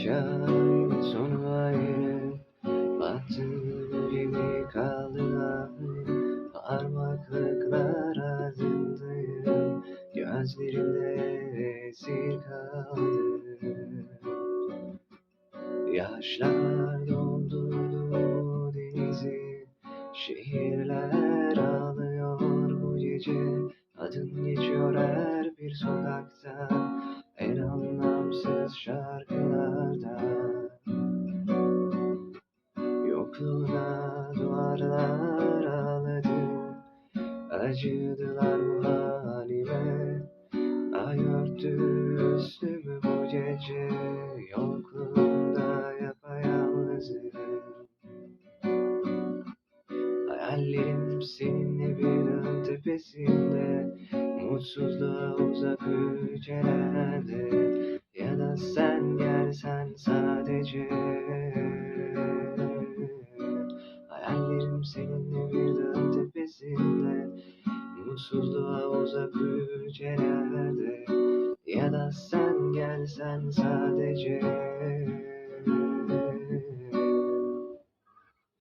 Hikayenin sonu ayrı Battı gibi Parmaklıklar ardındayım Gözlerinde esir kaldı. Yaşlar doldurdu denizi Şehirler ağlıyor bu gece. Adın geçiyor her bir sokakta anlamsız şarkılarda. Yokluğuna duvarlar ağladı. Acıdılar bu halime. Ay örtü üstümü bu gece? Yokluğunda yapayalnızım Hayallerim seninle bir dağın tepesinde. Mutsuzluğa uzak ülkelerde Mutsuzluğa uzak ülkelerde Ya da sen gelsen sadece